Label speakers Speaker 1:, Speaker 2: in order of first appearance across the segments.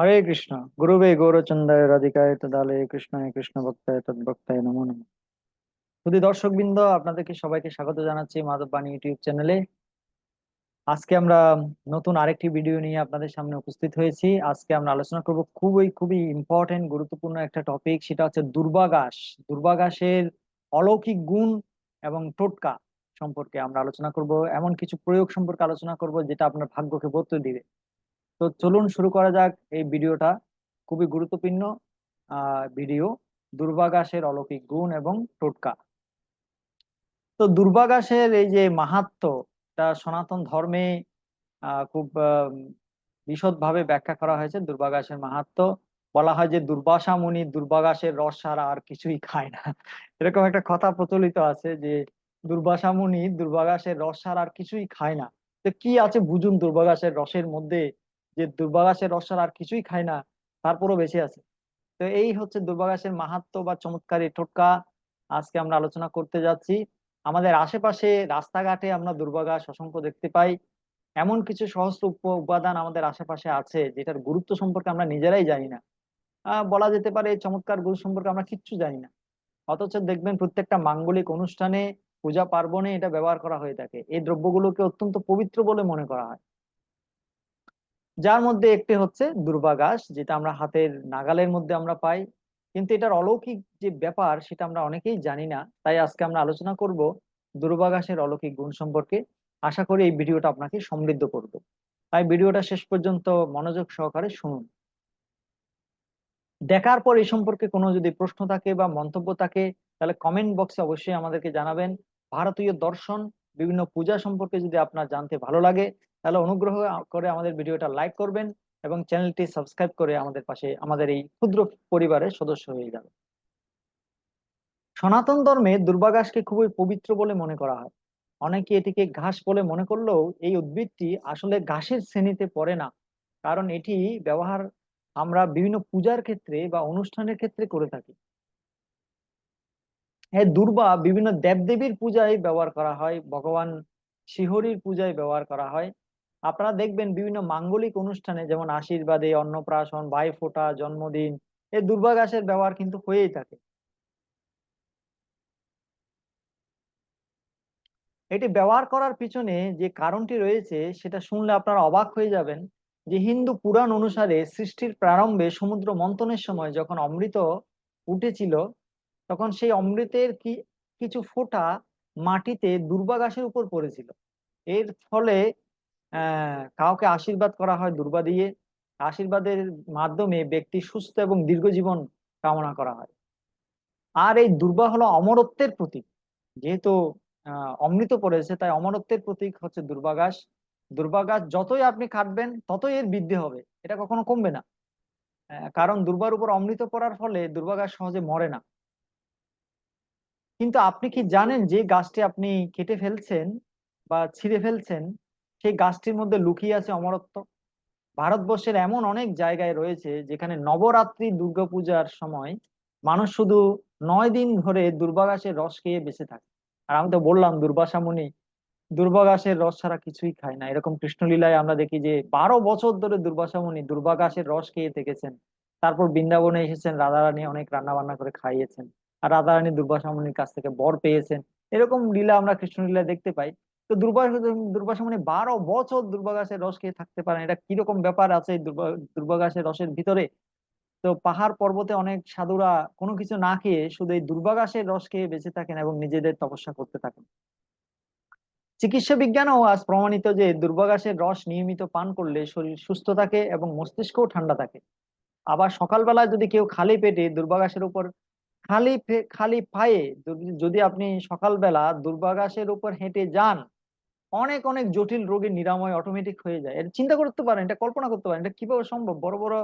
Speaker 1: হরে কৃষ্ণ। গুরুবে গৌরচন্দ্রায় রাধিকায় তদালে কৃষ্ণায় কৃষ্ণ ভক্তায় তদ্ভক্তায় নমো নমঃ। শুধু দর্শক বৃন্দ আপনাদেরকে সবাইকে স্বাগত জানাচ্ছি মাধব বাণী ইউটিউব চ্যানেলে। আজকে আমরা নতুন আরেকটি ভিডিও নিয়ে আপনাদের সামনে উপস্থিত হয়েছি। আজকে আমরা আলোচনা করব খুবই খুবই ইম্পর্টেন্ট গুরুত্বপূর্ণ একটা টপিক সেটা হচ্ছে দুর্বাঘাস দুর্বাঘাসের অলৌকিক গুণ এবং টোটকা সম্পর্কে আমরা আলোচনা করব। এমন কিছু প্রয়োগ সম্পর্কে আলোচনা করব, যেটা আপনার ভাগ্যকে বদলে দিবে। তো চলুন শুরু করা যাক এই ভিডিওটা। খুবই গুরুত্বপূর্ণ ভিডিও। দুর্বাঘাসের অলৌকিক গুণ এবং টোটকা। তো দুর্বাগাসের এই যে মাহাত্ম তা সনাতন ধর্মে খুব বিশদভাবে ব্যাখ্যা করা হয়েছে দুর্বাগাসের মাহাত্ম বলা হয় যে দুর্বাসা মুনি দুর্বাঘাসের রস ছাড়া আর কিছুই খায় না। এরকম একটা কথা প্রচলিত আছে যে দুর্বাসা মুনি দুর্বাঘাসের রস ছাড়া আর কিছুই খায় না। তো কি আছে বুঝুন দুর্বাগাসের রসের মধ্যে যে দুর্বাঘাসের রস আর কিছুই খায় না তারপরও বেঁচে আছে। তো এই হচ্ছে দুর্বাগাসের মাহাত্ম বা চমৎকারী টোটকা। আজকে আমরা আলোচনা করতে যাচ্ছি। আমাদের আশেপাশে রাস্তাঘাটে আমরা দুর্বাঘাস অসংখ্য দেখতে পাই। এমন কিছু সহস্র উপাদান আমাদের আশেপাশে আছে, যেটার গুরুত্ব সম্পর্কে আমরা নিজেরাই জানি না। বলা যেতে পারে চমৎকার গুরু সম্পর্কে আমরা কিচ্ছু জানি না। অথচ দেখবেন প্রত্যেকটা মাঙ্গলিক অনুষ্ঠানে পূজা পার্বণে এটা ব্যবহার করা হয়ে থাকে। এই দ্রব্যগুলোকে অত্যন্ত পবিত্র বলে মনে করা হয়। যার মধ্যে একটি হচ্ছে দুর্বাঘাস যেটা আমরা হাতের নাগালের মধ্যে আমরা পাই। কিন্তু এটার অলৌকিক যে ব্যাপার, সেটা আমরা অনেকেই জানি না। তাই আজকে আমরা আলোচনা করব দুর্বাঘাসের অলৌকিক গুণ সম্পর্কে। আশা করি এই ভিডিওটা আপনাকে সমৃদ্ধ করবে। তাই ভিডিওটা শেষ পর্যন্ত মনোযোগ সহকারে শুনুন। দেখার পর এই সম্পর্কে কোনো যদি প্রশ্ন থাকে বা মন্তব্য থাকে, তাহলে কমেন্ট বক্সে অবশ্যই আমাদেরকে জানাবেন। ভারতীয় দর্শন বিভিন্ন পূজা সম্পর্কে যদি আপনার জানতে ভালো লাগে, তাহলে অনুগ্রহ করে আমাদের ভিডিওটা লাইক করবেন এবং চ্যানেলটি সাবস্ক্রাইব করে আমাদের পাশে, আমাদের এই ক্ষুদ্র পরিবারের সদস্য হয়ে যাবে সনাতন ধর্মে দুর্বাঘাসকে খুবই পবিত্র বলে মনে করা হয়। অনেকে এটিকে ঘাস বলে মনে করলেও এই উদ্ভিদটি আসলে ঘাসের শ্রেণীতে পড়ে না। কারণ এটি ব্যবহার আমরা বিভিন্ন পূজার ক্ষেত্রে বা অনুষ্ঠানের ক্ষেত্রে করে থাকি। হ্যাঁ দুর্বা বিভিন্ন দেবদেবীর পূজায় ব্যবহার করা হয়, ভগবান শিহরির পূজায় ব্যবহার করা হয়। আপনারা দেখবেন বিভিন্ন মাঙ্গলিক অনুষ্ঠানে যেমন আশীর্বাদে, অন্নপ্রাশন ভাইফোঁটা জন্মদিন এই দুর্বাঘাসের ব্যবহার কিন্তু হয়েই থাকে। এটি ব্যবহার করার পিছনে যে কারণটি রয়েছে, সেটা শুনলে আপনারা অবাক হয়ে যাবেন যে হিন্দু পুরাণ অনুসারে সৃষ্টির প্রারম্ভে সমুদ্র মন্থনের সময় যখন অমৃত উঠেছিল তখন সেই অমৃতের কি, কিছু ফোঁটা মাটিতে দুর্বাঘাসের উপর পড়েছিল। এর ফলে কাউকে আশীর্বাদ করা হয় দুর্বা দিয়ে। আশীর্বাদের মাধ্যমে ব্যক্তি সুস্থ এবং দীর্ঘ জীবন কামনা করা হয়। আর এই দুর্বা হলো অমরত্বের প্রতীক। যেহেতু অমৃত পড়েছে, তাই অমরত্বের প্রতীক হচ্ছে দুর্বাঘাস দুর্বাঘাস যতই আপনি কাটবেন ততই এর বৃদ্ধি হবে। এটা কখনো কমবে না। কারণ দুর্বার উপর অমৃত পড়ার ফলে দুর্বাঘাস সহজে মরে না। কিন্তু আপনি কি জানেন যে গাছটি আপনি কেটে ফেলছেন বা ছিঁড়ে ফেলছেন? সেই গাছটির মধ্যে লুকিয়ে আছে অমরত্ব। ভারতবর্ষের এমন অনেক জায়গায় রয়েছে যেখানে নবরাত্রি, দুর্গাপূজার সময় মানুষ শুধু নয় দিন ধরে দুর্বাঘাসের রস খেয়ে বেঁচে থাকে। আর আমি তো বললাম, দুর্বাসা মুনি দুর্বাঘাসের রস ছাড়া কিছুই খায় না। এরকম কৃষ্ণলীলায় আমরা দেখি যে বারো বছর ধরে দুর্বাসা মুনি দুর্বাঘাসের রস খেয়ে থেকেছেন। তারপর বৃন্দাবনে এসেছেন, রাধারানী অনেক রান্না বান্না করে খাইয়েছেন। আর রাধারানী দুর্বাসা মুনির কাছ থেকে বর পেয়েছেন। এরকম লীলা আমরা কৃষ্ণলীলায় দেখতে পাই। তো দুর্বাস দুর্বাসা মুনি বারো বছর দুর্বাঘাসের রস খেয়ে থাকতে পারেন। এটা কীরকম ব্যাপার আছে দুর্বাঘাসের রসের ভিতরে? তো পাহাড় পর্বতে অনেক সাধুরা কোনো কিছু না খেয়ে শুধু এই দুর্বাঘাসের রস খেয়ে বেঁচে থাকেন এবং নিজেদের তপস্যা করতে থাকেন। চিকিৎসা বিজ্ঞানও আজ প্রমাণিত যে দুর্বাঘাসের রস নিয়মিত পান করলে শরীর সুস্থ থাকে এবং মস্তিষ্কও ঠান্ডা থাকে। আবার সকালবেলায় যদি কেউ খালি পেটে দুর্বাঘাসের উপর খালি খালি পায়ে যদি আপনি সকালবেলা দুর্বাঘাসের উপর হেঁটে যান, অনেক অনেক জটিল রোগের নিরাময় অটোমেটিক হয়ে যায়। এটা চিন্তা করতে পারেন, এটা কল্পনা করতে পারেন, এটা কীভাবে সম্ভব? বড় বড়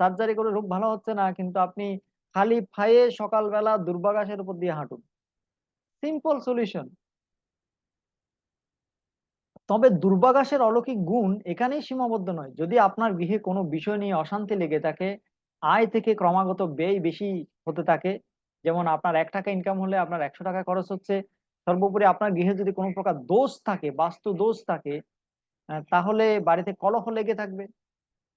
Speaker 1: সার্জারি করে রোগ ভালো হচ্ছে না, কিন্তু আপনি খালি ফায়ে সকালবেলা দুর্বাঘাসের উপর দিয়ে হাঁটুন। সিম্পল সলিউশন তবে দুর্বাঘাসের অলৌকিক গুণ এখানেই সীমাবদ্ধ নয়। যদি আপনার গৃহে কোনো বিষয় নিয়ে অশান্তি লেগে থাকে, আয় থেকে ক্রমাগত ব্যয় বেশি হতে থাকে যেমন আপনার এক টাকা ইনকাম হলে আপনার একশো টাকা খরচ হচ্ছে, সর্বোপরি আপনার গৃহে যদি কোনো প্রকার দোষ থাকে, বাস্তু দোষ থাকে তাহলে বাড়িতে কলহ লেগে থাকবে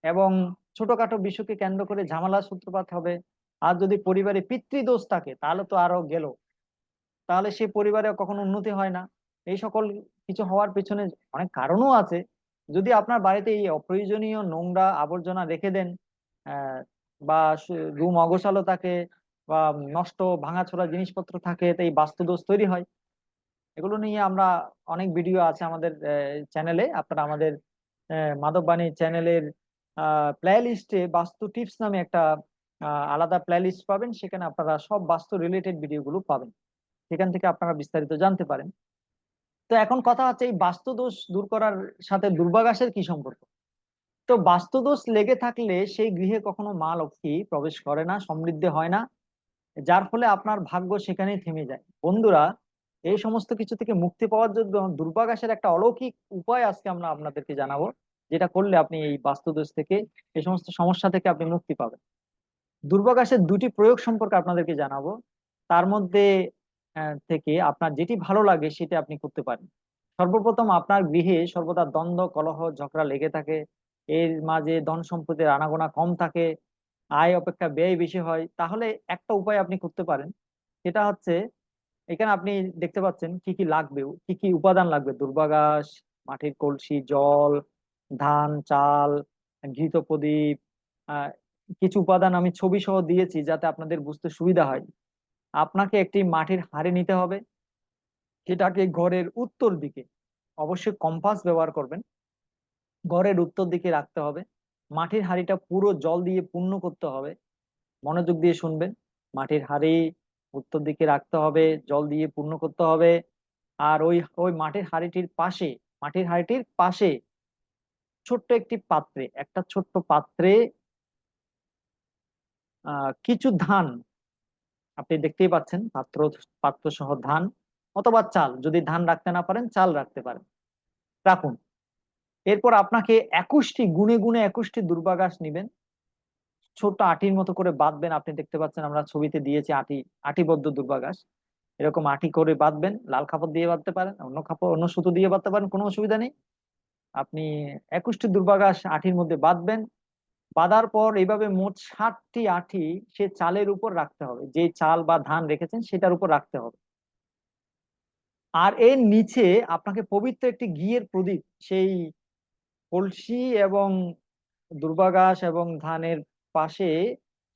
Speaker 1: এবং ছোটখাটো বিষয়কে কেন্দ্র করে ঝামেলা সূত্রপাত হবে। আর যদি পরিবারে পিতৃদোষ থাকে, তাহলে তো আরও গেল। তাহলে সে পরিবারে কখনো উন্নতি হয় না। এই সকল কিছু হওয়ার পেছনে অনেক কারণও আছে। যদি আপনার বাড়িতে এই অপ্রয়োজনীয় নোংরা আবর্জনা রেখে দেন বা রুম অগোছালো থাকে বা নষ্ট, ভাঙাচোরা জিনিসপত্র থাকে এই বাস্তুদোষ তৈরি হয়। এগুলো নিয়ে আমরা অনেক ভিডিও আছে আমাদের চ্যানেলে আপনারা আমাদের মাধববাণী চ্যানেলের প্লে লিস্টে বাস্তু টিপস নামে একটা আলাদা প্লে লিস্ট পাবেন। সেখানে আপনারা সব বাস্তু রিলেটেড ভিডিওগুলো পাবেন। সেখান থেকে আপনারা বিস্তারিত জানতে পারেন। তো এখন কথা হচ্ছে এই বাস্তুদোষ দূর করার সাথে দুর্বাগাসের কি সম্পর্ক? তো বাস্তুদোষ লেগে থাকলে সেই গৃহে কখনো মা লক্ষ্মী প্রবেশ করে না, সমৃদ্ধি হয় না। যার ফলে আপনার ভাগ্য সেখানেই থেমে যায়। বন্ধুরা, এই সমস্ত কিছু থেকে মুক্তি পাওয়ার জন্য দুর্বাগাসের একটা অলৌকিক উপায় আজকে আমরা আপনাদেরকে জানাব, যেটা করলে আপনি এই বাস্তুদোষ থেকে, এই সমস্ত সমস্যা থেকে আপনি মুক্তি পাবেন। দুর্বাগাসের দুটি প্রয়োগ সম্পর্কে আপনাদেরকে জানাব। তার মধ্যে থেকে আপনার যেটি ভালো লাগে সেটা আপনি করতে পারেন। সর্বপ্রথম আপনার গৃহে সর্বদা দ্বন্দ্ব, কলহ, ঝগড়া লেগে থাকে। এর মাঝে ধন সম্পদের আনাগোনা কম থাকে। আয় অপেক্ষা ব্যয় বেশি হয়, তাহলে একটা উপায় আপনি করতে পারেন। সেটা হচ্ছে, এখানে আপনি দেখতে পাচ্ছেন কি কি লাগবে, কি কি উপাদান লাগবে। দুর্বাগাস, মাটির কলসি, জল, ধান, চাল, ঘৃত প্রদীপ কিছু উপাদান আমি ছবি সহ দিয়েছি যাতে আপনাদের বুঝতে সুবিধা হয়। আপনাকে একটি মাটির হাড়ি নিতে হবে। সেটাকে ঘরের উত্তর দিকে, অবশ্যই কম্পাস ব্যবহার করবেন। ঘরের উত্তর দিকে রাখতে হবে। মাটির হাড়িটা পুরো জল দিয়ে পূর্ণ করতে হবে। মনোযোগ দিয়ে শুনবেন। মাটির হাড়ি উত্তর দিকে রাখতে হবে, জল দিয়ে পূর্ণ করতে হবে। আর ওই ওই মাটির হাড়িটির পাশে, মাটির হাড়িটির পাশে ছোট্ট একটি পাত্রে, একটা ছোট্ট পাত্রে কিছু ধান, আপনি দেখতেই পাচ্ছেন পাত্র পাত্র সহ ধান অথবা চাল। যদি ধান রাখতে না পারেন, চাল রাখতে পারেন। রাখুন। এরপর আপনাকে একুশটি গুনে গুনে একুশটি দুর্বাগাস নিবেন। ছোট্ট আটির মতো করে বাঁধবেন। আপনি দেখতে পাচ্ছেন আমরা ছবিতে দিয়েছি আটি, আটিবদ্ধ দুর্বাগাস। এরকম আটি করে বাঁধবেন, লাল কাপড় দিয়ে বাঁধতে পারেন, অন্য কাপড় অন্য সুতো দিয়ে বাঁধতে পারেন, কোনো অসুবিধা নেই। আপনি একুশটি দুর্বাগাস আটির মধ্যে বাঁধবেন। বাঁধার পর এইভাবে মোট ষাটটি আঠি সে চালের উপর রাখতে হবে। যে চাল বা ধান রেখেছেন সেটার উপর রাখতে হবে। আর এর নিচে আপনাকে পবিত্র একটি ঘিয়ের প্রদীপ, সেই কলসি এবং দুর্বাগাস এবং ধানের পাশে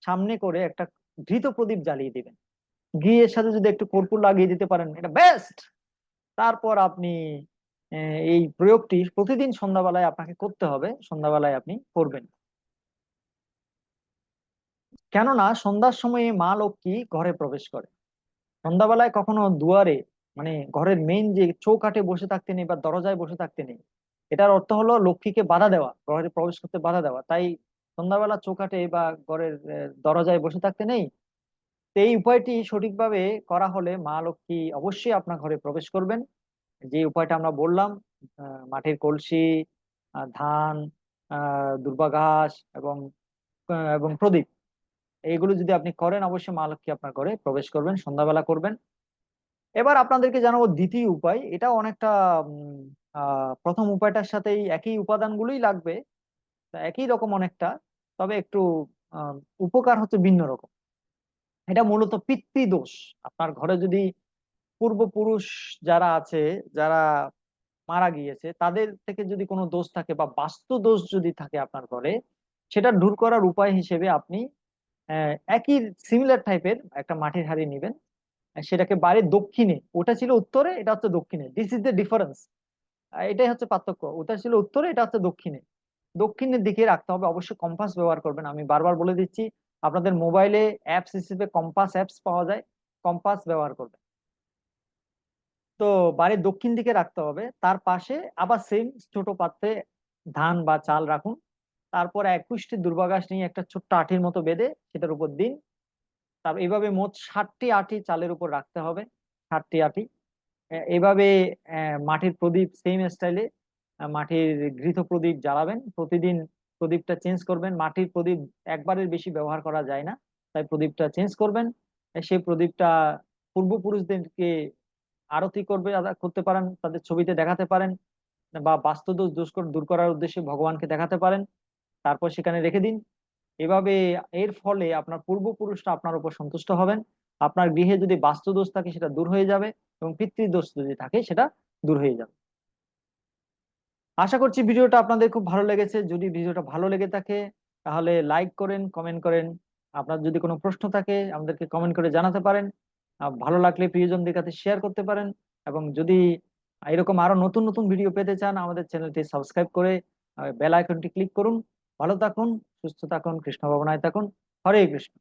Speaker 1: সামনে করে একটা ঘৃত প্রদীপ জ্বালিয়ে দিবেন। ঘিয়ের সাথে যদি একটু কর্পূর লাগিয়ে দিতে পারেন, এটা বেস্ট তারপর আপনি এই প্রয়োগটি প্রতিদিন সন্ধ্যাবেলায় আপনাকে করতে হবে, সন্ধ্যাবেলায় আপনি করবেন। কেননা সন্ধ্যার সময়ে মা লক্ষ্মী ঘরে প্রবেশ করে। সন্ধ্যাবেলায় কখনো দুয়ারে মানে ঘরের মেইন যে চৌকাঠে বসে থাকতে নেই বা দরজায় বসে থাকতে নেই এটার অর্থ হলো লক্ষ্মীকে বাধা দেওয়া ঘরে প্রবেশ করতে বাধা দেওয়া। তাই সন্ধ্যাবেলা চৌকাঠে বা ঘরের দরজায় বসে থাকতে নেই। এই উপায়টি সঠিকভাবে করা হলে মা লক্ষ্মী অবশ্যই আপনার ঘরে প্রবেশ করবেন। যে উপায়টা আমরা বললাম মাটির কলসি ধান দুর্বা ঘাস এবং এবং প্রদীপ। এইগুলো যদি আপনি করেন, অবশ্যই মা লক্ষ্মী আপনার ঘরে প্রবেশ করবেন, সন্ধ্যাবেলা করবেন। এবার আপনাদেরকে জানাব দ্বিতীয় উপায়। এটা অনেকটা প্রথম উপায়টার সাথেই একই উপাদানগুলোই লাগবে একই রকম অনেকটা, তবে একটু উপকার হচ্ছে ভিন্ন রকম। এটা মূলত পিতৃদোষ। আপনার ঘরে যদি পূর্বপুরুষ যারা আছে, যারা মারা গিয়েছে, তাদের থেকে যদি কোনো দোষ থাকে বা বাস্তু দোষ যদি থাকে আপনার ঘরে, সেটা দূর করার উপায় হিসেবে আপনি একই সিমিলার টাইপের একটা মাটির হাড়ি নেবেন। সেটাকে বাড়ির দক্ষিণে, ওটা ছিল উত্তরে, এটা হচ্ছে দক্ষিণে। দিস ইজ দ্য ডিফারেন্স এটাই হচ্ছে পার্থক্য। ওটা ছিল উত্তরে, এটা হচ্ছে দক্ষিণে। দক্ষিণের দিকে রাখতে হবে, অবশ্যই কম্পাস ব্যবহার করবেন। আমি বারবার বলে দিচ্ছি, আপনাদের মোবাইলে অ্যাপস হিসেবে কম্পাস অ্যাপস পাওয়া যায় কম্পাস ব্যবহার করবেন। তো বাড়ির দক্ষিণ দিকে রাখতে হবে, তার পাশে আবার সেম ছোট পাত্রে ধান বা চাল রাখুন। তারপর একুশটি দুর্বাগাস নিয়ে একটা ছোট্ট আঠির মতো বেঁধে সেটার উপর দিন। তার এইভাবে মোট ষাটটি আটি চালের উপর রাখতে হবে, ষাটটি আটি। এভাবে মাটির প্রদীপ সেম স্টাইলে মাটির গৃহ প্রদীপ জ্বালাবেন। প্রতিদিন প্রদীপটা চেঞ্জ করবেন। মাটির প্রদীপ একবারের বেশি ব্যবহার করা যায় না, তাই প্রদীপটা চেঞ্জ করবেন। সেই প্রদীপটা পূর্বপুরুষদেরকে আরতি করবে করতে পারেন, তাদের ছবিতে দেখাতে পারেন বা বাস্তুদোষ দূর করার উদ্দেশ্যে ভগবানকে দেখাতে পারেন। তারপর সেখানে রেখে দিন। এভাবে এর ফলে আপনার পূর্বপুরুষরা আপনার উপর সন্তুষ্ট হবেন। আপনার গৃহে যদি বাস্তু দোষ থাকে, সেটা দূর হয়ে যাবে এবং পিতৃদোষ যদি থাকে, সেটা দূর হয়ে যাবে। আশা করছি ভিডিওটা আপনাদের খুব ভালো লেগেছে। যদি ভিডিওটা ভালো লেগে থাকে, তাহলে লাইক করেন কমেন্ট করেন। আপনার যদি কোনো প্রশ্ন থাকে, আমাদেরকে কমেন্ট করে জানাতে পারেন। ভালো লাগলে প্রিয়জনদের কাছে শেয়ার করতে পারেন। এবং যদি এরকম আরও নতুন নতুন ভিডিও পেতে চান, আমাদের চ্যানেলটি সাবস্ক্রাইব করে বেল আইকনটি ক্লিক করুন। ভালো থাকুন। সুস্থ থাকুন কৃষ্ণ ভাবনায় থাকুন। হরে কৃষ্ণ।